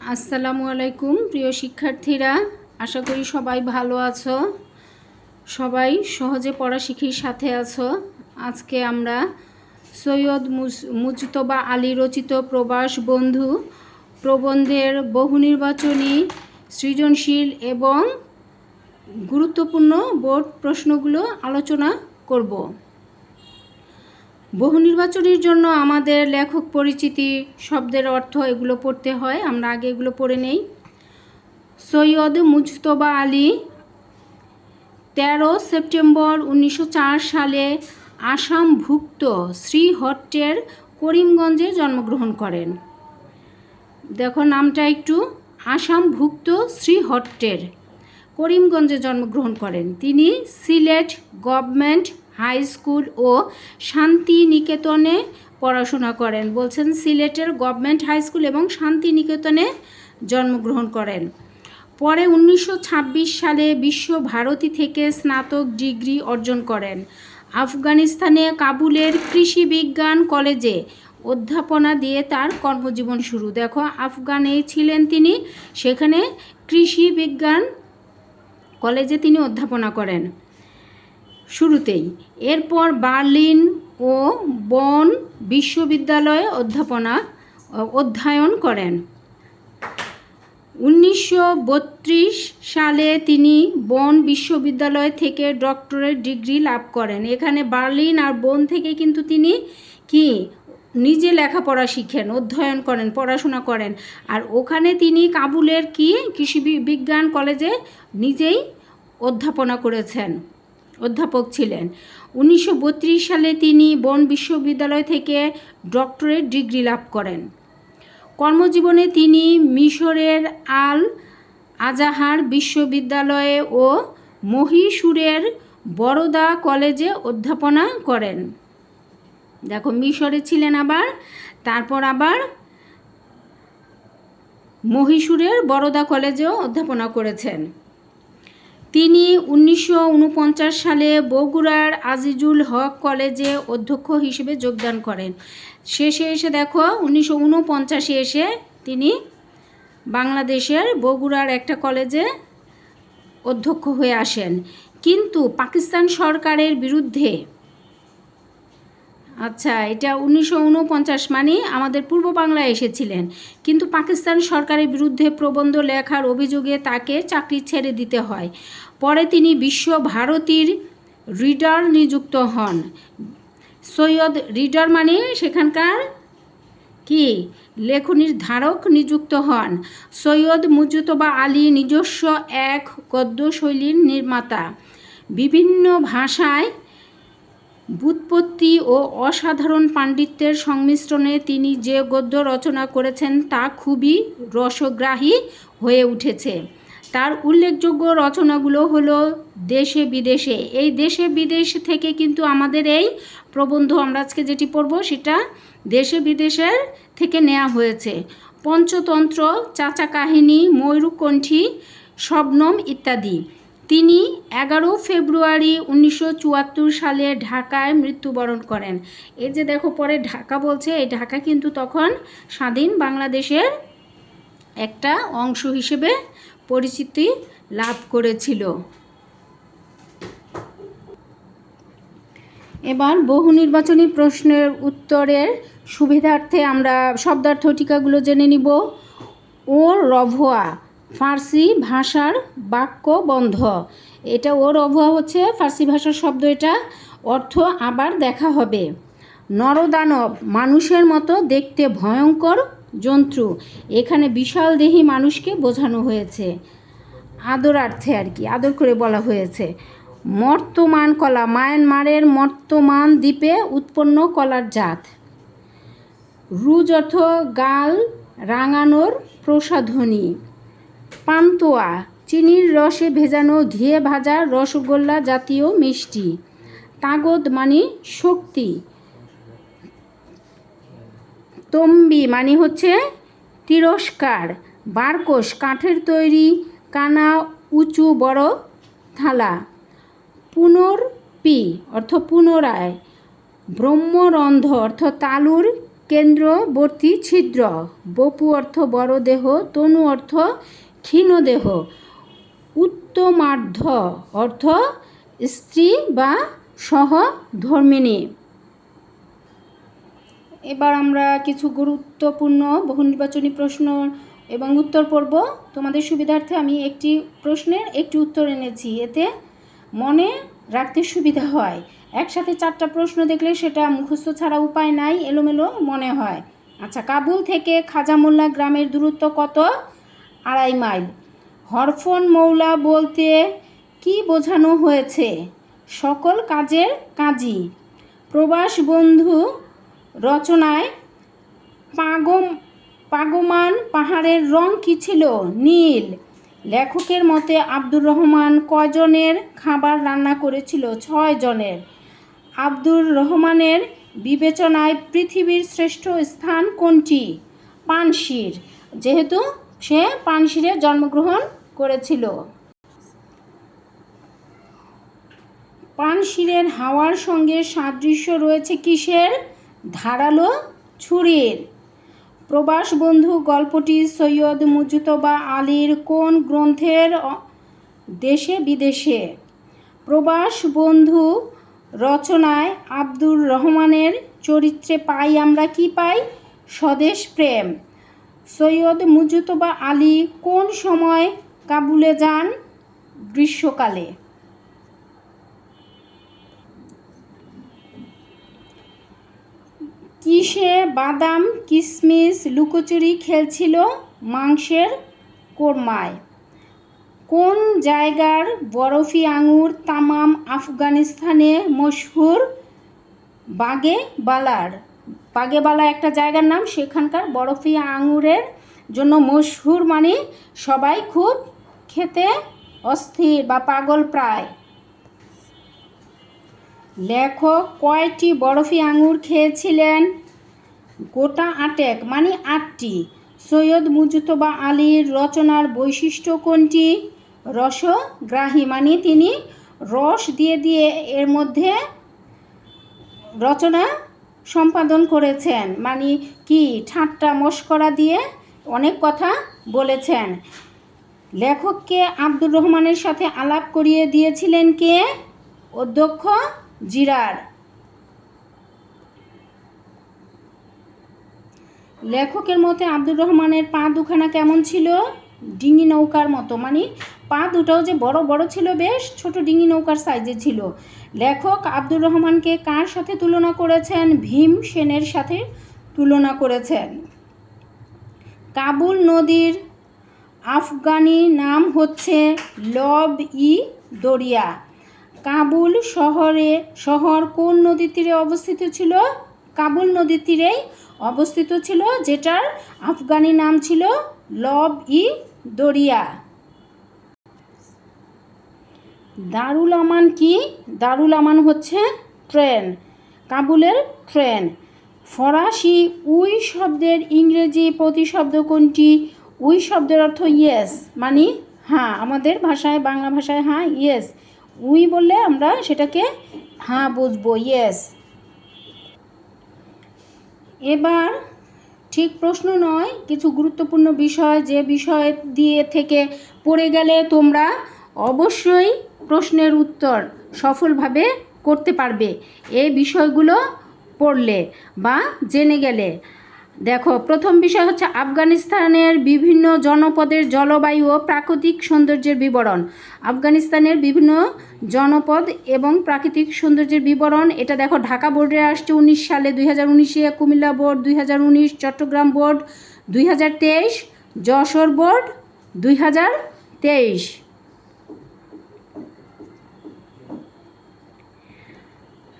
আসসালামু আলাইকুম, প্রিয় শিক্ষার্থীরা। আশা করি সবাই ভালো আছো। সবাই সহজে পড়া শিখির সাথে আছো। আজকে আমরা সৈয়দ মুজ- মুজতবা আলী রচিত প্রবাস বন্ধু, প্রবন্ধের বহু নির্বাচনী, সৃজনশীল এবং গুরুত্বপূর্ণ বোর্ড প্রশ্নগুলো আলোচনা করব। বহু নির্বাচনের জন্য আমাদের লেখক পরিচিতি, শব্দের অর্থ এগুলো পড়তে হয়, আমরা আগে এগুলো পড়ে নেই। সৈয়দ মুজতবা আলী, তেরো সেপ্টেম্বর উনিশশো চার সালে আসামভুক্ত শ্রীহট্টের করিমগঞ্জে জন্মগ্রহণ করেন। দেখো নামটা একটু। আসামভুক্ত শ্রীহট্টের করিমগঞ্জে জন্মগ্রহণ করেন। তিনি সিলেট গভর্নমেন্ট হাই স্কুল ও শান্তিনিকেতনে পড়াশোনা করেন। বলছেন, সিলেটের গভর্নমেন্ট হাই স্কুল এবং শান্তিনিকেতনে জন্মগ্রহণ করেন। পরে উনিশশো ছাব্বিশ সালে বিশ্ব ভারতী থেকে স্নাতক ডিগ্রি অর্জন করেন। আফগানিস্তানে কাবুলের কৃষি বিজ্ঞান কলেজে অধ্যাপনা দিয়ে তার কর্মজীবন শুরু। দেখো, আফগানে ছিলেন তিনি, সেখানে কৃষি বিজ্ঞান কলেজে তিনি অধ্যাপনা করেন। শুরুতেই। এরপর বার্লিন ও বন বিশ্ববিদ্যালয়ে অধ্যাপনা অধ্যয়ন করেন। উনিশশো বত্রিশ সালে তিনি বন বিশ্ববিদ্যালয় থেকে ডক্টরেট ডিগ্রি লাভ করেন। এখানে বার্লিন আর বন থেকে কিন্তু তিনি কি? নিজে লেখাপড়া শিখেন, অধ্যয়ন করেন, পড়াশোনা করেন। আর ওখানে তিনি কাবুলের কি? কৃষি বিজ্ঞান কলেজে নিজেই অধ্যাপনা করেছেন। অধ্যাপক ছিলেন। উনিশশো বত্রিশ সালে তিনি বন বিশ্ববিদ্যালয় থেকে ডক্টরেট ডিগ্রি লাভ করেন। কর্মজীবনে তিনি মিশরের আল আজাহার বিশ্ববিদ্যালয়ে ও মহীশূরের বরোদা কলেজে অধ্যাপনা করেন। দেখো, মিশরে ছিলেন আবার, তারপর আবার মহীশূরের বরোদা কলেজেও অধ্যাপনা করেছেন। তিনি উনিশশো ঊনপঞ্চাশ সালে বগুড়ার আজিজুল হক কলেজে অধ্যক্ষ হিসেবে যোগদান করেন। শেষে এসে দেখো, উনিশশো উনপঞ্চাশে এসে তিনি বাংলাদেশের বগুড়ার একটা কলেজে অধ্যক্ষ হয়ে আসেন। কিন্তু পাকিস্তান সরকারের বিরুদ্ধে আচ্ছা এটা উনিশশো উনপঞ্চাশ মানে আমাদের পূর্ব বাংলায় এসেছিলেন। কিন্তু পাকিস্তান সরকারের বিরুদ্ধে প্রবন্ধ লেখার অভিযোগে তাকে চাকরি ছেড়ে দিতে হয়। পরে তিনি বিশ্ব ভারতীর রিডার নিযুক্ত হন। সৈয়দ রিডার মানে সেখানকার কি? লেখনির ধারক নিযুক্ত হন। সৈয়দ মুজতবা আলী নিজস্ব এক গদ্য শৈলীর নির্মাতা। বিভিন্ন ভাষায় বুৎপত্তি ও অসাধারণ পাণ্ডিত্যের সংমিশ্রণে তিনি যে গদ্য রচনা করেছেন তা খুবই রসগ্রাহী হয়ে উঠেছে। তার উল্লেখযোগ্য রচনাগুলো হলো দেশে বিদেশে। এই দেশে বিদেশ থেকে কিন্তু আমাদের এই প্রবন্ধ আমরা আজকে যেটি পড়ব সেটা দেশে বিদেশের থেকে নেওয়া হয়েছে। পঞ্চতন্ত্র চাচা কাহিনী ময়ূরকণ্ঠী, শবনম ইত্যাদি। তিনি এগারো ফেব্রুয়ারি উনিশশো চুয়াত্তর সালে ঢাকায় মৃত্যুবরণ করেন। এই যে দেখো, পরে ঢাকা বলছে, এই ঢাকা কিন্তু তখন স্বাধীন বাংলাদেশের একটা অংশ হিসেবে পরিচিতি লাভ করেছিল। এবার বহু নির্বাচনী প্রশ্নের উত্তরের সুবিধার্থে আমরা শব্দার্থ টিকাগুলো জেনে নিব। ও রভোয়া ফার্সি ভাষার বাক্য বন্ধ। এটা ওর অভাব হচ্ছে, ফার্সি ভাষার শব্দ এটা। অর্থ আবার দেখা হবে। নরদানব, মানুষের মতো দেখতে ভয়ঙ্কর জন্তু। এখানে বিশাল দেহি মানুষকে বোঝানো হয়েছে। আদরার্থে আর কি, আদর করে বলা হয়েছে। মর্তমান কলা, মায়ানমারের মর্তমান দ্বীপে উৎপন্ন কলার জাত। রুজ অর্থ গাল রাঙানোর প্রসাধনী। পান্তুয়া, চিনির রসে ভেজানো ঘিয়ে ভাজা রসগোল্লা জাতীয় মিষ্টি। তাগদ মানে শক্তি। তম্বি মানে হচ্ছে তিরস্কার। বারকোষ কাঠের তৈরি কানা উঁচু বড় থালা। পুনর্পি অর্থ পুনরায়। ব্রহ্মরন্ধ অর্থ তালুর কেন্দ্রবর্তী ছিদ্র। বপু অর্থ বড় দেহ, তনু অর্থ ক্ষীণ দেহ উত্তমার্ধ অর্থ স্ত্রী বা সহধর্মিণী। এবার আমরা কিছু গুরুত্বপূর্ণ বহু নির্বাচনী প্রশ্ন এবং উত্তর পড়ব। তোমাদের সুবিধার্থে আমি একটি প্রশ্নের একটি উত্তর এনেছি। এতে মনে রাখতে সুবিধা হয়। একসাথে চারটা প্রশ্ন দেখলে সেটা মুখস্থ ছাড়া উপায় নাই, এলোমেলো মনে হয়। আচ্ছা কাবুল থেকে খাজামোল্লা গ্রামের দূরত্ব কত? আড়াই মাইল। হরফন মৌলা বলতে কি বোঝানো হয়েছে? সকল কাজের কাজী প্রবাস বন্ধু রচনায় পাগম পাগমান পাহাড়ের রং কী ছিল? নীল। লেখকের মতে আব্দুর রহমান কয়জনের খাবার রান্না করেছিল? ছয় জনের আব্দুর রহমানের বিবেচনায় পৃথিবীর শ্রেষ্ঠ স্থান কোনটি? পানশির যেহেতু সে পানশিরে জন্মগ্রহণ করেছিল। পানশিরের হাওয়ার সঙ্গে সাদৃশ্য রয়েছে কিসের? ধারালো ছুরির। প্রবাস বন্ধু গল্পটি সৈয়দ মুজতবা আলীর কোন গ্রন্থের দেশে বিদেশে? প্রবাস বন্ধু রচনায় আব্দুর রহমানের চরিত্রে পাই আমরা কি পাই? স্বদেশ প্রেম। সৈয়দ মুজতবা আলী কোন সময় কাবুলে যান? গ্রীষ্মকালে। কিসে বাদাম কিশমিশ লুকোচুরি খেলছিল মাংসের কোরমায়? কোন জায়গার বরফি আঙুর তামাম আফগানিস্তানে মশহুর বাগে বালার? বাগে বালা একটা জায়গার নাম, সেখানকার বরফি আঙুরের জন্য মশহুর মানে। সবাই খুব খেতে অস্থির বা পাগল প্রায়। লেখক কয়টি বরফি আঙুর খেয়েছিলেন? গোটা আটেক মানে আটটি। সৈয়দ মুজতবা আলীর রচনার বৈশিষ্ট্য কোনটি? রসগ্রাহী মানে তিনি রস দিয়ে দিয়ে এর মধ্যে রচনা সম্পাদন করেছেন। মানে কি, ঠাট্টা মস্করা দিয়ে অনেক কথা বলেছেন। লেখককে আব্দুর রহমানের সাথে আলাপ করিয়ে দিয়েছিলেন কে? অধ্যক্ষ জিরার। লেখকের মতে আব্দুর রহমানের পা দুখানা কেমন ছিল? ডিঙি নৌকার মতো। মানে পা দুটাও যে বড় বড় ছিল বেশ, ছোট ডিঙি নৌকার সাইজে ছিল। লেখক আব্দুর রহমানকে কার সাথে তুলনা করেছেন? ভীম সেনের সাথে তুলনা করেছেন। কাবুল নদীর আফগানি নাম হচ্ছে লব ই দরিয়া। কাবুল শহরে, শহর কোন নদীর তীরে অবস্থিত ছিল? কাবুল নদীর তীরেই অবস্থিত ছিল, যেটার আফগানি নাম ছিল লব ই দরিয়া। দারুল আমান কি? দারুল আমান হচ্ছে ট্রেন, কাবুলের ট্রেন। ফরাসি উই শব্দের ইংরেজি প্রতিশব্দ কোনটি? উই শব্দের অর্থ ইয়েস মানে হ্যাঁ আমাদের ভাষায়, বাংলা ভাষায় হ্যাঁ ইয়েস উই বললে আমরা সেটাকে হ্যাঁ বুঝব ইয়েস এবার ঠিক প্রশ্ন নয়, কিছু গুরুত্বপূর্ণ বিষয়, যে বিষয় দিয়ে থেকে পড়ে গেলে তোমরা অবশ্যই প্রশ্নের উত্তর সফলভাবে করতে পারবে। এই বিষয়গুলো পড়লে বা জেনে গেলে। দেখো, প্রথম বিষয় হচ্ছে আফগানিস্তানের বিভিন্ন জনপদের জলবায়ু ও প্রাকৃতিক সৌন্দর্যের বিবরণ। আফগানিস্তানের বিভিন্ন জনপদ এবং প্রাকৃতিক সৌন্দর্যের বিবরণ, এটা দেখো, ঢাকা বোর্ডে আসছে উনিশ সালে, দুই হাজার উনিশে কুমিল্লা বোর্ড, দুই হাজার উনিশ চট্টগ্রাম বোর্ড, দুই হাজার তেইশ যশোর বোর্ড, দুই হাজার তেইশ।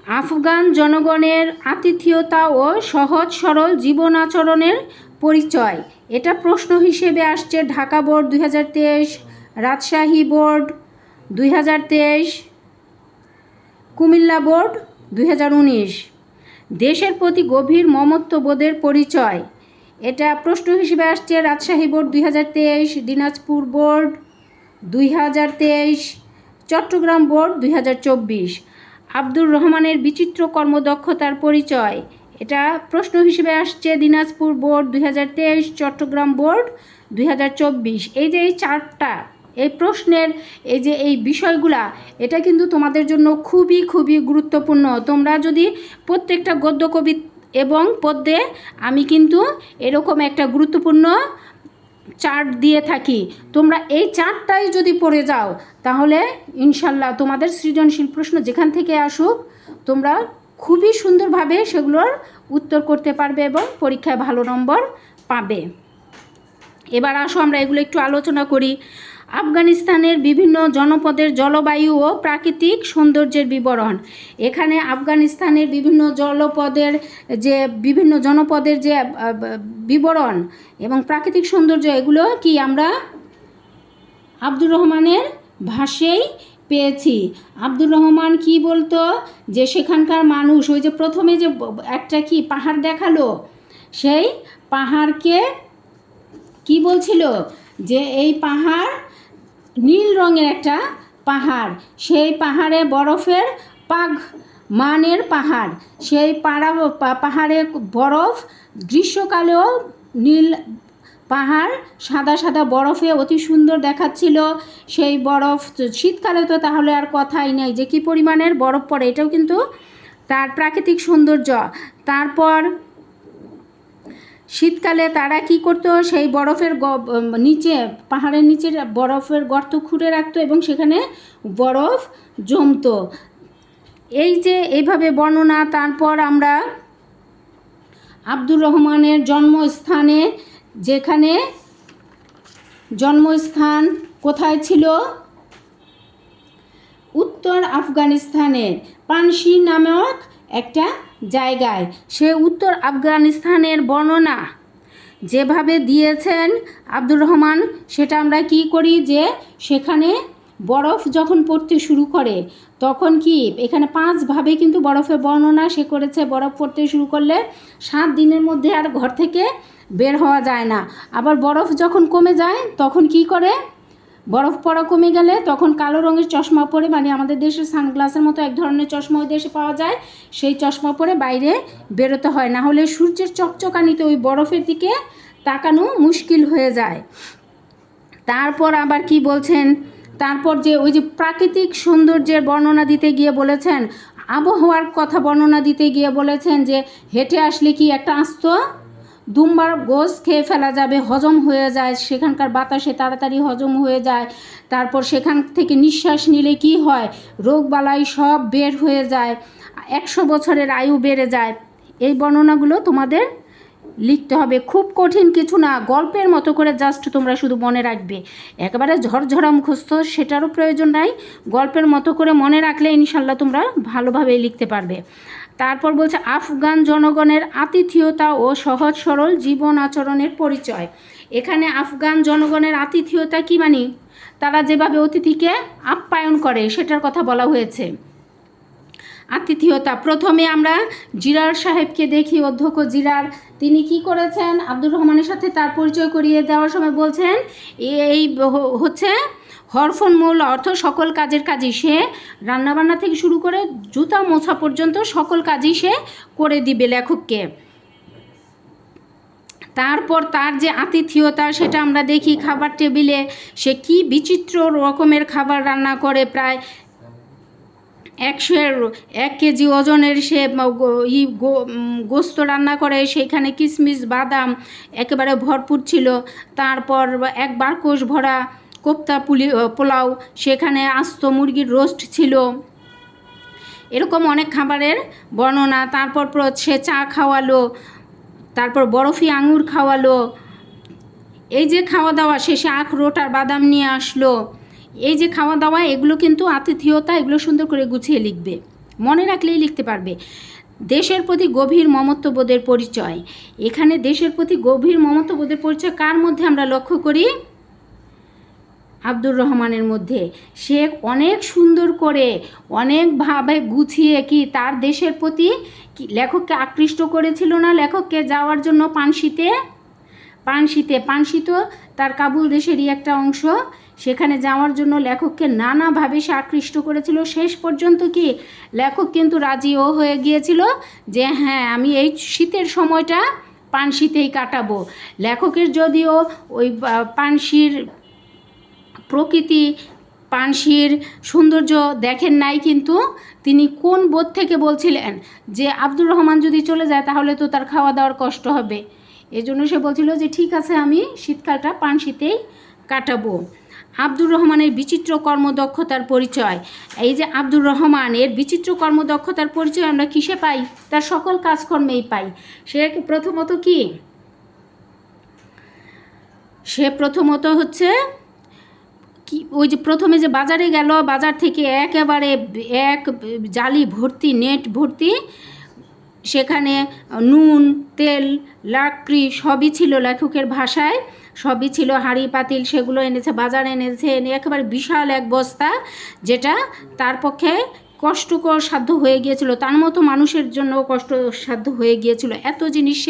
আফগান জনগণের আতিথেয়তা ও সহজ সরল জীবন আচরণের পরিচয়। এটা প্রশ্ন হিসেবে আসছে ঢাকা বোর্ড দুই হাজার তেইশ, রাজশাহী বোর্ড দুই হাজার তেইশ, কুমিল্লা বোর্ড দুই হাজার উনিশ। দেশের প্রতি গভীর মমত্ববোধের পরিচয়। এটা প্রশ্ন হিসেবে আসছে রাজশাহী বোর্ড দুই হাজার তেইশ, দিনাজপুর বোর্ড দুই হাজার তেইশ, চট্টগ্রাম বোর্ড দুই হাজার চব্বিশ। আব্দুর রহমানের বিচিত্র কর্মদক্ষতার পরিচয়। এটা প্রশ্ন হিসেবে আসছে দিনাজপুর বোর্ড দুই হাজার তেইশ, চট্টগ্রাম বোর্ড দুই হাজার চব্বিশ। এই যে এই চারটা এই প্রশ্নের এই যে এই বিষয়গুলা, এটা কিন্তু তোমাদের জন্য খুবই খুবই গুরুত্বপূর্ণ। তোমরা যদি প্রত্যেকটা গদ্য কবি এবং পদ্যে আমি কিন্তু এরকম একটা গুরুত্বপূর্ণ চার্ট দিয়ে থাকি। তোমরা এই চার্টটাই যদি পড়ে যাও, তাহলে ইনশাল্লাহ তোমাদের সৃজনশীল প্রশ্ন যেখান থেকে আসুক, তোমরা খুবই সুন্দরভাবে সেগুলোর উত্তর করতে পারবে এবং পরীক্ষায় ভালো নম্বর পাবে। এবার আসো, আমরা এগুলো একটু আলোচনা করি। আফগানিস্তানের বিভিন্ন জনপদের জলবায়ু ও প্রাকৃতিক সৌন্দর্যের বিবরণ। এখানে আফগানিস্তানের বিভিন্ন জলপদের যে, বিভিন্ন জনপদের যে বিবরণ এবং প্রাকৃতিক সৌন্দর্য, এগুলো কি আমরা আব্দুর রহমানের ভাষেই পেয়েছি। আব্দুর রহমান কি বলতো যে, সেখানকার মানুষ ওই যে প্রথমে যে একটা কি পাহাড় দেখাল? সেই পাহাড়কে কি বলছিল? যে, এই পাহাড় নীল রঙের একটা পাহাড়। সেই পাহাড়ে বরফের পাগ মানের পাহাড়। সেই পাড়া, পাহাড়ে বরফ, গ্রীষ্মকালেও নীল পাহাড় সাদা সাদা বরফে অতি সুন্দর দেখাচ্ছিল। সেই বরফ, শীতকালে তো তাহলে আর কথাই নেই যে কী পরিমাণের বরফ পড়ে, এটাও কিন্তু তার প্রাকৃতিক সৌন্দর্য। তারপর শীতকালে তারা কি করতো? সেই বরফের নিচে, পাহাড়ের নিচে বরফের গর্ত খুঁড়ে রাখতো এবং সেখানে বরফ জমতো। এই যে এইভাবে বর্ণনা, তারপর আমরা আব্দুর রহমানের জন্মস্থানে, যেখানে জন্মস্থান কোথায় ছিল? উত্তর আফগানিস্তানের পানসি নামক একটা জায়গায়। সে উত্তর আফগানিস্তানের বর্ণনা। যেভাবে দিয়েছেন আব্দুর রহমান, সেটা আমরা কি করি যে, সেখানে বরফ যখন পড়তে শুরু করে, তখন কি এখানে পাঁচভাবে কিন্তু বরফের বর্ণনা সে করেছে, বরফ পড়তে শুরু করলে সাত দিনের মধ্যে আর ঘর থেকে বের হওয়া যায় না। আবার বরফ যখন কমে যায়, তখন কি করে? বরফ পড়া কমে গেলে তখন কালো রঙের চশমা পরে মানে আমাদের দেশের সানগ্লাসের মতো এক ধরনের চশমা ওই দেশে পাওয়া যায়, সেই চশমা পরে বাইরে বেরোতে হয়। না হলে সূর্যের চকচকানিতে ওই বরফের দিকে তাকানো মুশকিল হয়ে যায়। তারপর আবার কি বলছেন? তারপর যে ওই যে প্রাকৃতিক সৌন্দর্যের বর্ণনা দিতে গিয়ে বলেছেন, আবহাওয়ার কথা বর্ণনা দিতে গিয়ে বলেছেন যে হেঁটে আসলে কি একটা আস্ত দুমবার গোস খেয়ে ফেলা যাবে, হজম হয়ে যায়, সেখানকার বাতাসে তাড়াতাড়ি হজম হয়ে যায়, তারপর সেখান থেকে নিঃশ্বাস নিলে কি হয়? রোগ বালাই সব বের হয়ে যায়, একশো বছরের আয়ু বেড়ে যায়। এই বর্ণনাগুলো তোমাদের লিখতে হবে। খুব কঠিন কিছু না, গল্পের মতো করে জাস্ট তোমরা শুধু মনে রাখবে। একেবারে ঝরঝরা মুখস্থ, সেটারও প্রয়োজন নাই। গল্পের মতো করে মনে রাখলে ইনশাল্লাহ তোমরা ভালোভাবে লিখতে পারবে। তারপর বলছে, আফগান জনগণের আতিথেয়তা ও সহজ সরল জীবন আচরণের পরিচয়। এখানে আফগান জনগণের আতিথেয়তা কি মানি? তারা যেভাবে অতিথিকে আপ্যায়ন করে, সেটার কথা বলা হয়েছে। আতিথেয়তা, প্রথমে আমরা জিরার সাহেবকে দেখি, অধ্যক্ষ জিরার। তিনি কি করেছেন? আব্দুর রহমানের সাথে তার পরিচয় করিয়ে দেওয়ার সময় বলছেন এই হচ্ছে হরফন মূল অর্থ সকল কাজের কাজই সে। রান্নাবান্না থেকে শুরু করে জুতা মোছা পর্যন্ত সকল কাজই সে করে দিবে লেখককে। তারপর তার যে আতিথেয়তা সেটা আমরা দেখি খাবার টেবিলে। সে কি বিচিত্র রকমের খাবার রান্না করে প্রায় একশো, এক কেজি ওজনের সে ই গোস্ত রান্না করে। সেইখানে কিশমিশ বাদাম একেবারে ভরপুর ছিল। তারপর এক বারকোষ ভরা কোপ্তা পুলি পোলাও, সেখানে আস্ত মুরগির রোস্ট ছিল। এরকম অনেক খাবারের বর্ণনা। তারপর প্র- সে চা খাওয়ালো, তারপর বরফি আঙুর খাওয়ালো। এই যে খাওয়া দাওয়া শেষে আখরোট আর বাদাম নিয়ে আসলো। এই যে খাওয়া দাওয়া এগুলো কিন্তু আতিথেয়তা, এগুলো সুন্দর করে গুছিয়ে লিখবে। মনে রাখলেই লিখতে পারবে। দেশের প্রতি গভীর মমত্ববোধের পরিচয়। এখানে দেশের প্রতি গভীর মমত্ববোধের পরিচয় কার মধ্যে আমরা লক্ষ্য করি? আব্দুর রহমানের মধ্যে। সে অনেক সুন্দর করে, অনেকভাবে গুছিয়ে কি তার দেশের প্রতি লেখককে আকৃষ্ট করেছিল না? লেখককে যাওয়ার জন্য পানশিতে পানশিতে পানশিত তার কাবুল দেশেরই একটা অংশ। সেখানে যাওয়ার জন্য লেখককে নানাভাবে সে আকৃষ্ট করেছিল। শেষ পর্যন্ত কি লেখক কিন্তু রাজিও হয়ে গিয়েছিল যে হ্যাঁ আমি এই শীতের সময়টা পানশিতেই কাটাবো। লেখকের যদিও ওই পানশির প্রকৃতি পানশির সৌন্দর্য দেখেন নাই কিন্তু তিনি কোন বোধ থেকে বলছিলেন যে আব্দুর রহমান যদি চলে যায় তাহলে তো তার খাওয়া দাওয়ার কষ্ট হবে। এই জন্য সে বলছিল যে ঠিক আছে আমি শীতকালটা পানশিতেই কাটাবো। আব্দুর রহমানের বিচিত্র কর্মদক্ষতার পরিচয়। এই যে আব্দুর রহমানের বিচিত্র কর্মদক্ষতার পরিচয় আমরা কিসে পাই? তার সকল কাজকর্মেই পাই। সে প্রথমত কি? সে প্রথমত হচ্ছে কি, ওই যে প্রথমে যে বাজারে গেল, বাজার থেকে একেবারে এক জালি ভর্তি, নেট ভর্তি, সেখানে নুন, তেল, লাকড়ি সবই ছিল লেখকের ভাষায়, সবই ছিল হাঁড়ি, পাতিল, সেগুলো এনেছে, বাজারে এনেছে, এনে একেবারে বিশাল এক বস্তা, যেটা তার পক্ষে কষ্টকর সাধ্য হয়ে গিয়েছিল, তার মতো মানুষের জন্য কষ্ট সাধ্য হয়ে গিয়েছিল। এত জিনিস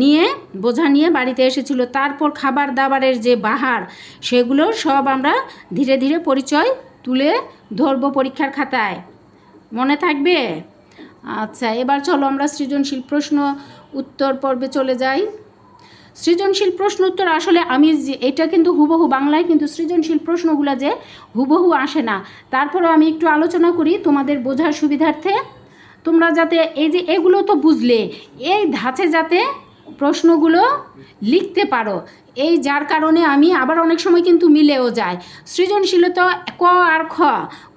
নিয়ে, বোঝা নিয়ে বাড়িতে এসেছিল। তারপর খাবার দাবারের যে বাহার, সেগুলো সব আমরা ধীরে ধীরে পরিচয় তুলে ধরবো পরীক্ষার খাতায়। মনে থাকবে? আচ্ছা এবার চলো আমরা সৃজনশীল প্রশ্ন উত্তর পর্বে চলে যাই। সৃজনশীল প্রশ্ন উত্তর আসলে আমি এটা কিন্তু হুবহু বাংলায় কিন্তু সৃজনশীল প্রশ্নগুলো যে হুবহু আসে না। তারপরেও আমি একটু আলোচনা করি তোমাদের বোঝার সুবিধার্থে। তোমরা যাতে এই যে এগুলো তো বুঝলে, এই ধাঁচে যাতে প্রশ্নগুলো লিখতে পারো, এই যার কারণে আমি আবার অনেক সময় কিন্তু মিলেও যায়। সৃজনশীলতা ক আর খ,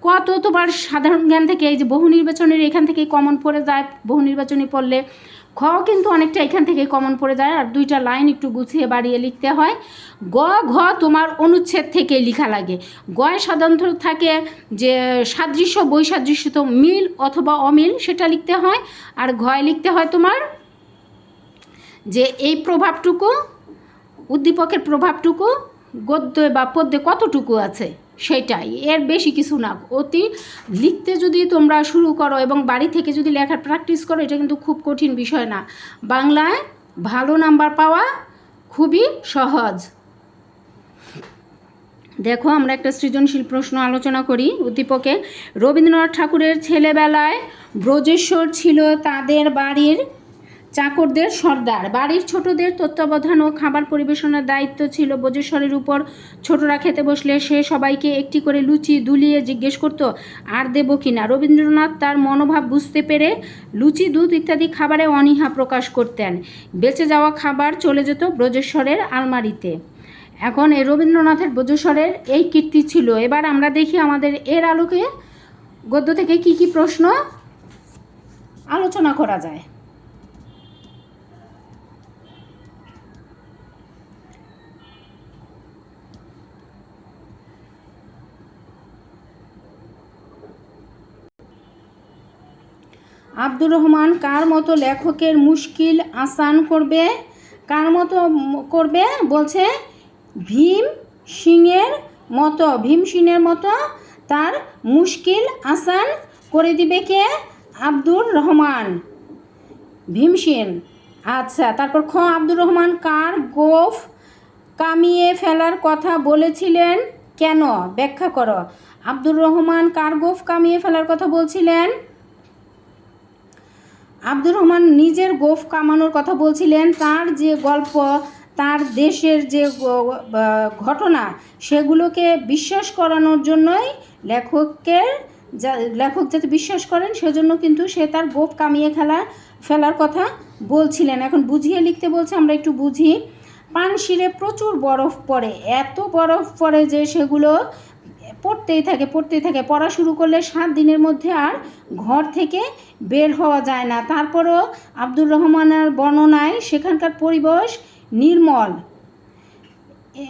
ক তো তোমার সাধারণ জ্ঞান থেকে এই যে বহু নির্বাচনের এখান থেকে কমন পড়ে যায়, বহু নির্বাচনী পড়লে খ কিন্তু অনেকটা এখান থেকে কমন পড়ে যায়, আর দুইটা লাইন একটু গুছিয়ে বাড়িয়ে লিখতে হয়। গ, ঘ তোমার অনুচ্ছেদ থেকে লেখা লাগে। গয় সাধারণত থাকে যে সাদৃশ্য, বৈসাদৃশ্য তো মিল অথবা অমিল, সেটা লিখতে হয়। আর ঘয় লিখতে হয় তোমার যে এই প্রভাবটুকু, উদ্দীপকের প্রভাবটুকু, গদ্যে বা পদ্যে কতটুকু আছে? সেটাই, এর বেশি কিছু না। অতি লিখতে যদি তোমরা শুরু করো এবং বাড়ি থেকে যদি লেখার প্র্যাকটিস করো, এটা কিন্তু খুব কঠিন বিষয় না। বাংলায় ভালো নাম্বার পাওয়া খুবই সহজ। দেখো, আমরা একটা সৃজনশীল প্রশ্ন আলোচনা করি। উদ্দীপকে, রবীন্দ্রনাথ ঠাকুরের ছেলেবেলায় ব্রজেশ্বর ছিল তাদের বাড়ির চাকরদের সর্দার। বাড়ির ছোটদের তত্ত্বাবধান ও খাবার পরিবেশনের দায়িত্ব ছিল ব্রজেশ্বরের উপর। ছোটরা খেতে বসলে সে সবাইকে একটি করে লুচি দুলিয়ে জিজ্ঞেস করত, আর দেবো কি না? রবীন্দ্রনাথ তার মনোভাব বুঝতে পেরে লুচি, দুধ ইত্যাদি খাবারে অনীহা প্রকাশ করতেন। বেঁচে যাওয়া খাবার চলে যেত ব্রজেশ্বরের আলমারিতে। এখন এই রবীন্দ্রনাথের ব্রজেশ্বরের এই কীর্তি ছিল। এবার আমরা দেখি আমাদের এর আলোকে গদ্য থেকে কি কি প্রশ্ন আলোচনা করা যায়। আব্দুর রহমান, কার মতো লেখকের মুশকিল আসান করবে? কার মতো করবে? বলছে, ভীম সিংয়ের মতো, ভীম সিংয়ের মতো তার মুশকিল আসান করে দিবে কে? আব্দুর রহমান। ভীম সিং আচ্ছা তারপর খ, আব্দুর রহমান কার গোফ কামিয়ে ফেলার কথা বলেছিলেন? কেন? ব্যাখ্যা করো। আব্দুর রহমান কার গোফ কামিয়ে ফেলার কথা বলছিলেন? আব্দুর রহমান নিজের গোফ কামানোর কথা বলছিলেন। তার যে গল্প, তার দেশের যে ঘটনা, সেগুলোকে বিশ্বাস করানোর জন্যই লেখককে যা- লেখক যাতে বিশ্বাস করেন, সেজন্য কিন্তু সে তার গোফ কামিয়ে খেলা, ফেলার কথা বলছিলেন। এখন বুঝিয়ে লিখতে বলছে, আমরা একটু বুঝি। পানশিরে প্রচুর বরফ পড়ে, এত বরফ পড়ে যে সেগুলো পড়তেই থাকে পড়তেই থাকে। পড়া শুরু করলে সাত দিনের মধ্যে আর ঘর থেকে বের হওয়া যায় না। তারপরও আব্দুর রহমানের বর্ণনায় সেখানকার পরিবেশ নির্মল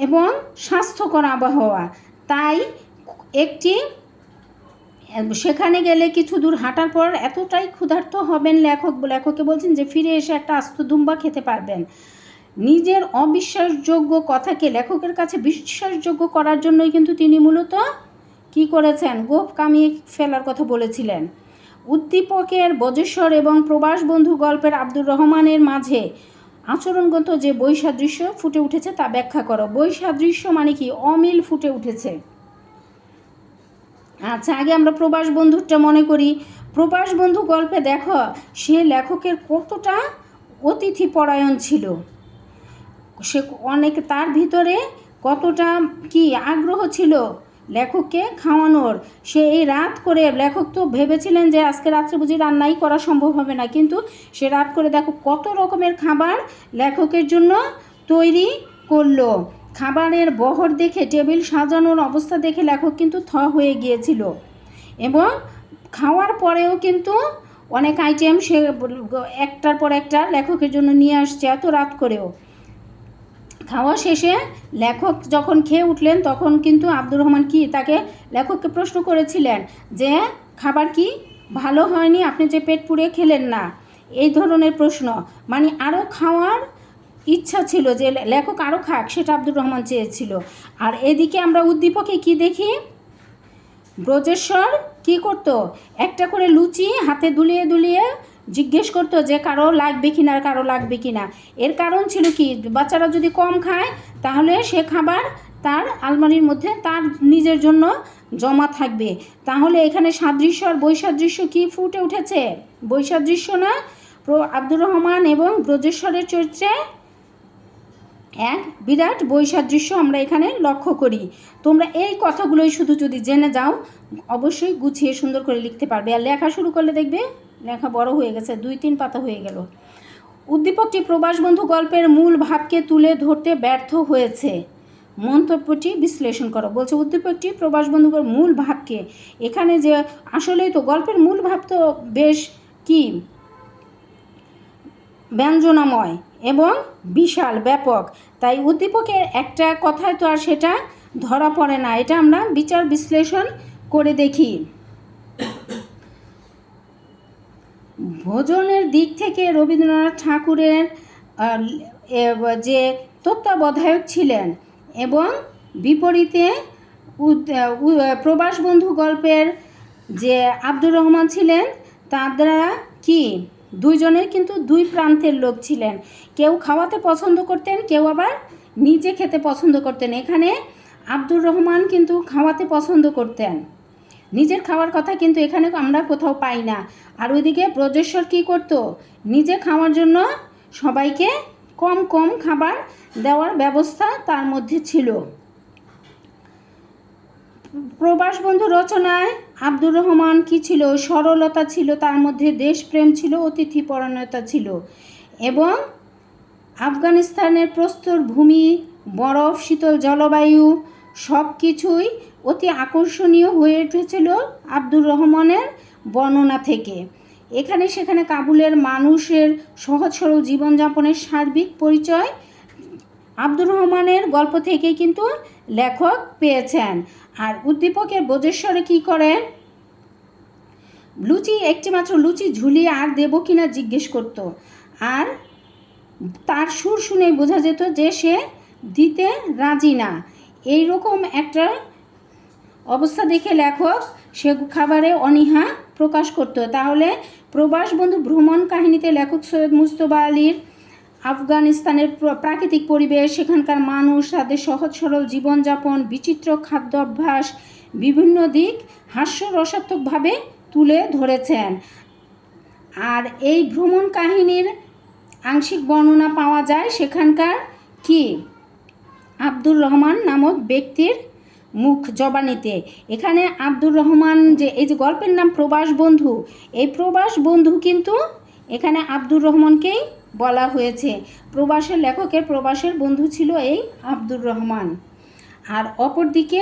এবং স্বাস্থ্যকর আবহাওয়া। তাই একটি, সেখানে গেলে কিছু দূর হাঁটার পর এতটাই ক্ষুধার্ত হবেন লেখক লেখককে বলছেন যে ফিরে এসে একটা আস্ত দুম্বা খেতে পারবেন। নিজের অবিশ্বাসযোগ্য কথাকে লেখকের কাছে বিশ্বাসযোগ্য করার জন্যই কিন্তু তিনি মূলত কি করেছেন? গোপ কামিয়ে ফেলার কথা বলেছিলেন। উদ্দীপকের বজেশ্বর এবং প্রবাস বন্ধু গল্পের আব্দুর রহমানের মাঝে আচরণগত যে বৈসাদৃশ্য ফুটে উঠেছে তা ব্যাখ্যা করো। বৈসাদৃশ্য মানে কি? অমিল ফুটে উঠেছে। আচ্ছা আগে আমরা প্রবাস বন্ধুরটা মনে করি। প্রবাস বন্ধু গল্পে দেখো, সে লেখকের কতটা অতিথি পরায়ণ ছিল। সে অনেক, তার ভিতরে কতটা কি আগ্রহ ছিল? লেখককে খাওয়ানোর। সে এই রাত করে লেখক তো ভেবেছিলেন যে আজকে রাত্রে বুঝি রান্নাই করা সম্ভব হবে না। কিন্তু সে রাত করে দেখো কত রকমের খাবার লেখকের জন্য তৈরি করল। খাবারের বহর দেখে, টেবিল সাজানোর অবস্থা দেখে লেখক কিন্তু থ হয়ে গিয়েছিল। এবং খাওয়ার পরেও কিন্তু অনেক আইটেম সে একটার পর একটা লেখকের জন্য নিয়ে আসছে এত রাত করেও। খাওয়া শেষে লেখক যখন খেয়ে উঠলেন, তখন কিন্তু আব্দুর রহমান কি তাকে লেখককে প্রশ্ন করেছিলেন যে, খাবার কি ভালো হয়নি? আপনি যে পেট পুড়ে খেলেন না? এই ধরনের প্রশ্ন। মানে আরও খাওয়ার ইচ্ছা ছিল যে, লেখক আরও খাক, সেটা আব্দুর রহমান চেয়েছিল। আর এদিকে আমরা উদ্দীপকে কি দেখি? ব্রজেশ্বর কি করতো? একটা করে লুচি হাতে দুলিয়ে দুলিয়ে জিজ্ঞেস করতো যে কারও লাগবে কি না কারও লাগবে কি না এর কারণ ছিল কি? বাচ্চারা যদি কম খায়, তাহলে সে খাবার তার আলমারির মধ্যে তার নিজের জন্য জমা থাকবে। তাহলে এখানে সাদৃশ্য আর বৈসাদৃশ্য কি ফুটে উঠেছে? বৈসাদৃশ্য না? আব্দুর রহমান এবং ব্রজেশ্বরের চরিত্রে এক বিরাট বৈসাদৃশ্য আমরা এখানে লক্ষ্য করি। তোমরা এই কথাগুলোই শুধু যদি জেনে যাও, অবশ্যই গুছিয়ে সুন্দর করে লিখতে পারবে। আর লেখা শুরু করলে দেখবে লেখা বড় হয়ে গেছে, দুই তিন পাতা হয়ে গেল। উদ্দীপকটি প্রবাসবন্ধু গল্পের মূল ভাবকে তুলে ধরতে ব্যর্থ হয়েছে। মন্তব্যটি বিশ্লেষণ করো। বলছে, উদ্দীপকটি প্রবাসবন্ধুর মূল ভাবকে, এখানে যে আসলেই তো গল্পের মূল ভাব তো বেশ কি? ব্যঞ্জনাময় এবং বিশাল, ব্যাপক। তাই উদ্দীপকের একটা কথায় তো আর সেটা ধরা পড়ে না। এটা আমরা বিচার বিশ্লেষণ করে দেখি। ভোজনের দিক থেকে রবীন্দ্রনাথ ঠাকুরের যে তত্ত্বাবধায়ক ছিলেন এবং বিপরীতে প্রবাস বন্ধু গল্পের যে আব্দুর রহমান ছিলেন, তারা কি দুইজনের কিন্তু দুই প্রান্তের লোক ছিলেন। কেউ খাওয়াতে পছন্দ করতেন, কেউ আবার নিজে খেতে পছন্দ করতেন। এখানে আব্দুর রহমান কিন্তু খাওয়াতে পছন্দ করতেন। নিজের খাওয়ার কথা কিন্তু এখানে আমরা কোথাও পাই না। আর ওইদিকে ব্রজেশ্বর কী করতো? নিজে খাওয়ার জন্য সবাইকে কম কম খাবার দেওয়ার ব্যবস্থা তার মধ্যে ছিল। প্রবাস বন্ধু রচনায় আব্দুর রহমান কি ছিল? সরলতা ছিল, তার মধ্যে দেশপ্রেম ছিল অতিথি পরায়ণতা ছিল। এবং আফগানিস্তানের প্রস্তর ভূমি, বরফ, শীতল জলবায়ু সব কিছুই অতি আকর্ষণীয় হয়ে উঠেছিল আব্দুর রহমানের বর্ণনা থেকে। এখানে সেখানে কাবুলের মানুষের সহজ সরল জীবনযাপনের সার্বিক পরিচয় আব্দুর রহমানের গল্প থেকেই কিন্তু লেখক পেয়েছেন। আর উদ্দীপকের বোজেশ্বরে কি করেন? লুচি একটি মাত্র লুচি ঝুলিয়ে আর দেবো কিনা জিজ্ঞেস করত। আর তার সুর শুনে বোঝা যেত যে সে দিতে রাজি না। এই রকম একটা অবস্থা দেখে লেখক সে খাবারে অনীহা প্রকাশ করতো। তাহলে প্রবাস বন্ধু ভ্রমণ কাহিনীতে লেখক সৈয়দ মুস্তফা আলীর আফগানিস্তানের প্রাকৃতিক পরিবেশ, সেখানকার মানুষ, তাদের সহজ সরল জীবনযাপন, বিচিত্র খাদ্য অভ্যাস, বিভিন্ন দিক হাস্যরসাত্মকভাবে তুলে ধরেছেন। আর এই ভ্রমণ কাহিনীর আংশিক বর্ণনা পাওয়া যায় সেখানকার কি? আব্দুর রহমান নামক ব্যক্তির মুখ জবানিতে। এখানে আব্দুর রহমান যে, এই যে গল্পের নাম প্রবাস বন্ধু, এই প্রবাস বন্ধু কিন্তু এখানে আব্দুর রহমানকেই বলা হয়েছে। প্রবাসের লেখকের প্রবাসের বন্ধু ছিল এই আব্দুর রহমান। আর অপরদিকে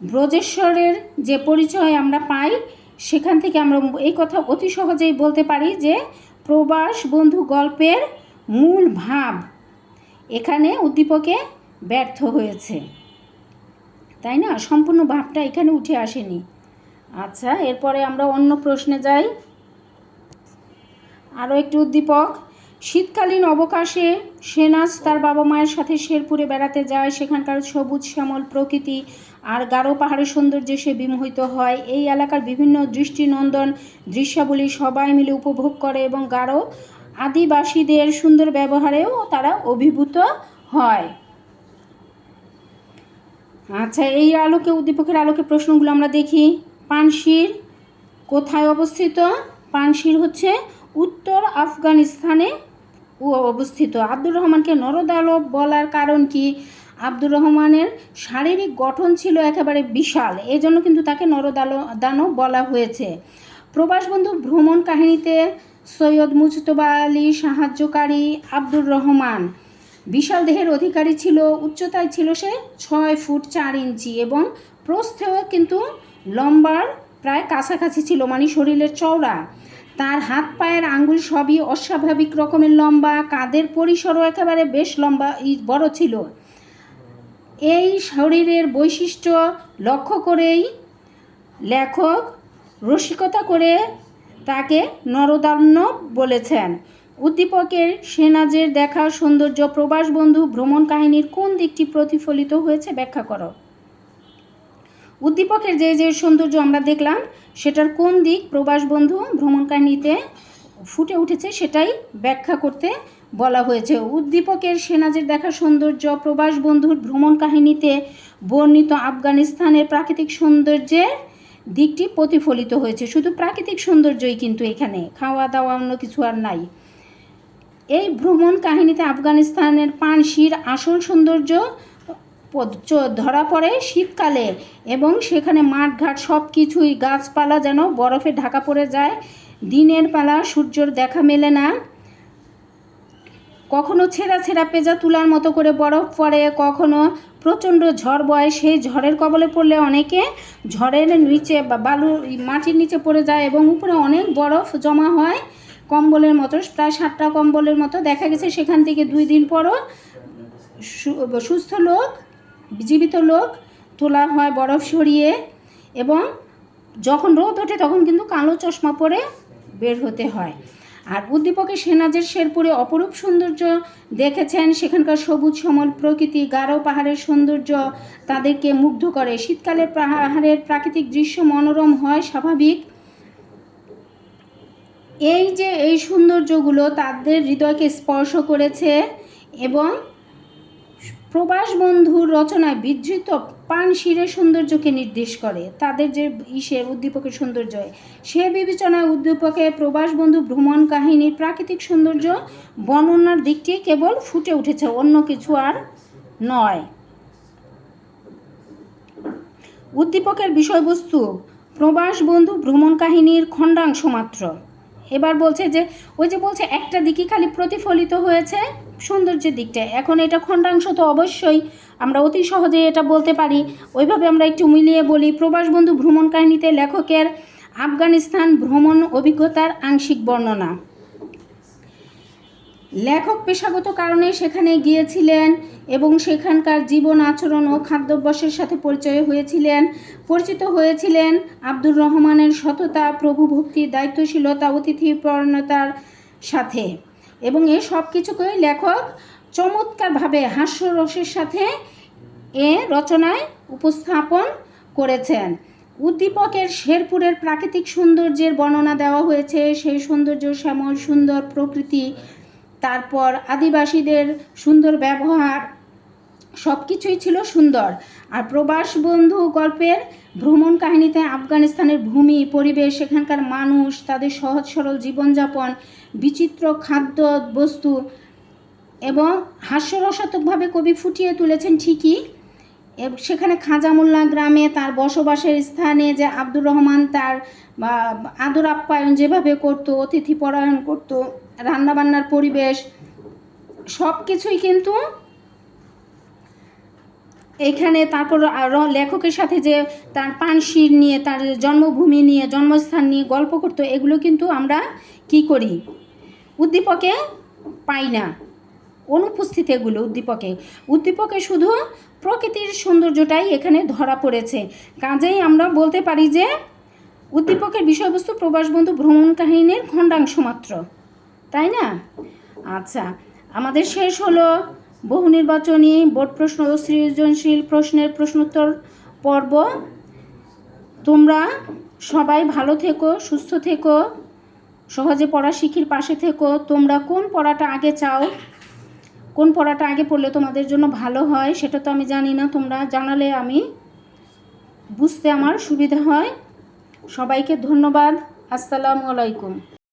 ব্রজেশ্বরের যে পরিচয় আমরা পাই, সেখান থেকে আমরা এই কথা অতি সহজেই বলতে পারি যে, প্রবাস বন্ধু গল্পের মূল ভাব এখানে উদ্দীপকে ব্যর্থ হয়েছে। তাই না? সম্পূর্ণ ভাবটা এখানে উঠে আসেনি। আচ্ছা এরপরে আমরা অন্য প্রশ্নে যাই। আরও একটি উদ্দীপক। শীতকালীন অবকাশে সেনাজ তার বাবা মায়ের সাথে শেরপুরে বেড়াতে যায়। সেখানকার সবুজ শ্যামল প্রকৃতি আর গারো পাহাড়ের সৌন্দর্যে সে বিমোহিত হয়। এই এলাকার বিভিন্ন দৃষ্টিনন্দন দৃশ্যাবলী সবাই মিলে উপভোগ করে এবং গারো আদিবাসীদের সুন্দর ব্যবহারেও তারা অভিভূত হয়। আচ্ছা এই আলোকে, উদ্দীপকের আলোকে প্রশ্নগুলো আমরা দেখি। পানশির কোথায় অবস্থিত? পানশির হচ্ছে উত্তর আফগানিস্তানে অবস্থিত। আব্দুর রহমানকে নরদালব বলার কারণ কি? আব্দুর রহমানের শারীরিক গঠন ছিল একেবারে বিশাল এই জন্য কিন্তু তাকে নরদাল দানব বলা হয়েছে। প্রবাসবন্ধু ভ্রমণ কাহিনীতে সৈয়দ মুজতবা আলী সাহায্যকারী আব্দুর রহমান। বিশাল দেহের অধিকারী ছিল, উচ্চতায় ছিল সে ছয় ফুট চার ইঞ্চি এবং প্রস্থেও কিন্তু লম্বার প্রায় কাছাকাছি ছিল মানে শরীরের চওড়া। তার হাত পায়ের আঙ্গুল সবই অস্বাভাবিক রকমের লম্বা, কাঁধের পরিসরও একেবারে বেশ লম্বা বড় ছিল। এই শরীরের বৈশিষ্ট্য লক্ষ্য করেই লেখক রসিকতা করে তাকে নরদানব বলেছেন। উদ্দীপকের সেনাজের দেখা সৌন্দর্য প্রবাস বন্ধু ভ্রমণ কাহিনীর কোন দিকটি প্রতিফলিত হয়েছে ব্যাখ্যা করো। উদ্দীপকের যে যে সৌন্দর্য আমরা দেখলাম, সেটার কোন দিক প্রবাস বন্ধু ভ্রমণ কাহিনীতে ফুটে উঠেছে সেটাই ব্যাখ্যা করতে বলা হয়েছে। উদ্দীপকের সেনাজের দেখা সৌন্দর্য প্রবাস বন্ধুর ভ্রমণ কাহিনীতে বর্ণিত আফগানিস্তানের প্রাকৃতিক সৌন্দর্যের দিকটি প্রতিফলিত হয়েছে। শুধু প্রাকৃতিক সৌন্দর্যই কিন্তু এখানে। খাওয়া দাওয়া অন্য কিছু আর নাই। এই ভ্রমণ কাহিনীতে আফগানিস্তানের পানশির আসল সৌন্দর্য ধরা পড়ে শীতকালে এবং সেখানে মাঠঘাট সব কিছুই গাছপালা যেন বরফে ঢাকা পড়ে যায়। দিনের বেলা সূর্যর দেখা মেলে না। কখনো ছেঁড়া ছেঁড়া পেঁজা তুলার মতো করে বরফ পড়ে, কখনো প্রচণ্ড ঝড় বয়, সেই ঝড়ের কবলে পড়লে অনেকে ঝড়ের নিচে বা বালু, মাটির নিচে পড়ে যায় এবং উপরে অনেক বরফ জমা হয়। কম্বলের মতো, প্রায় সাতটা কম্বলের মতো দেখা গেছে সেখান থেকে দুই দিন পরও সুস্থ লোক, জীবিত লোক তোলা হয় বরফ সরিয়ে এবং যখন রোদ ওঠে তখন কিন্তু কালো চশমা পরে বের হতে হয়। আর উদ্দীপকে সেনাজের শেরপুরে অপরূপ সৌন্দর্য দেখেছেন সেখানকার সবুজ সমল প্রকৃতি, গাঢ় পাহাড়ের সৌন্দর্য তাদেরকে মুগ্ধ করে। শীতকালে পাহাড়ের প্রাকৃতিক দৃশ্য মনোরম হয়, স্বাভাবিক। এই যে এই সৌন্দর্যগুলো তাদের হৃদয়কে স্পর্শ করেছে এবং প্রবাস বন্ধুর রচনায় বিধৃত পানশিরের সৌন্দর্যকে নির্দেশ করে। তাদের যে ইসের উদ্দীপকের সৌন্দর্য, সে বিবেচনায় উদ্দীপকে প্রবাস বন্ধু ভ্রমণ কাহিনীর প্রাকৃতিক সৌন্দর্য বর্ণনার দিকটি কেবল ফুটে উঠেছে, অন্য কিছু আর নয়। উদ্দীপকের বিষয়বস্তু, প্রবাস বন্ধু ভ্রমণ কাহিনীর খণ্ডাংশ মাত্র। এবার বলছে যে, ওই যে বলছে, একটা দিকই খালি প্রতিফলিত হয়েছে। সৌন্দর্যের দিকটা। এখন এটা খণ্ডাংশ তো অবশ্যই আমরা অতি সহজে এটা বলতে পারি। ওইভাবে আমরা একটু মিলিয়ে বলি, প্রবাস বন্ধু ভ্রমণ কাহিনীতে লেখকের আফগানিস্তান ভ্রমণ অভিজ্ঞতার আংশিক বর্ণনা। লেখক পেশাগত কারণে সেখানে গিয়েছিলেন এবং সেখানকার জীবন আচরণ ও খাদ্যাভ্যাসের সাথে পরিচয় হয়েছিলেন। পরিচিত হয়েছিলেন আব্দুর রহমানের সততা প্রভুভক্তি দায়িত্বশীলতা, অতিথিপরণতার সাথে। এবং এ সব কিছুকেই লেখক চমৎকারভাবে হাস্যরসের সাথে এ রচনায় উপস্থাপন করেছেন। উদ্দীপকের শেরপুরের প্রাকৃতিক সৌন্দর্যের বর্ণনা দেওয়া হয়েছে, সেই সৌন্দর্য শ্যামল, সুন্দর প্রকৃতি, তারপর আদিবাসীদের সুন্দর ব্যবহার সব কিছুই ছিল সুন্দর। আর প্রবাস বন্ধু গল্পের ভ্রমণ কাহিনীতে আফগানিস্তানের ভূমি, পরিবেশ, সেখানকার মানুষ, তাদের সহজ সরল জীবনযাপন বিচিত্র খাদ্য বস্তু এবং হাস্যরসাত্মকভাবে কবি ফুটিয়ে তুলেছেন ঠিকই। সেখানে খাজামুল্লা গ্রামে তার বসবাসের স্থানে যে আব্দুর রহমান তার আদর আপ্যায়ন যেভাবে করতো, অতিথি পরায়ণ করতো, রান্নাবান্নার পরিবেশ সব কিছুই কিন্তু এখানে তারপর লেখকের সাথে যে তার পানশির নিয়ে, তার জন্মভূমি নিয়ে, জন্মস্থান নিয়ে গল্প করতো, এগুলো কিন্তু আমরা কি করি? উদ্দীপকে পাই না। অনুপস্থিত এগুলো উদ্দীপকে। উদ্দীপকে শুধু প্রকৃতির সৌন্দর্যটাই এখানে ধরা পড়েছে। কাজেই আমরা বলতে পারি যে, উদ্দীপকের বিষয়বস্তু প্রবাসবন্ধু ভ্রমণ কাহিনীর খণ্ডাংশ মাত্র। তাই না? আচ্ছা আমাদের শেষ হলো বহু নির্বাচনী, বোর্ড প্রশ্ন ও সৃজনশীল প্রশ্নের প্রশ্নোত্তর পর্ব। তোমরা সবাই ভালো থেকো, সুস্থ থেকো। সহজে পড়া শিখির পাশে থেকো। তোমরা কোন পড়াটা আগে চাও? কোন পড়াটা আগে পড়লে তোমাদের জন্য ভালো হয়? সেটা তো আমি জানি না। তোমরা জানালে আমি বুঝতে আমার সুবিধা হয়। সবাইকে ধন্যবাদ। আসসালামু আলাইকুম।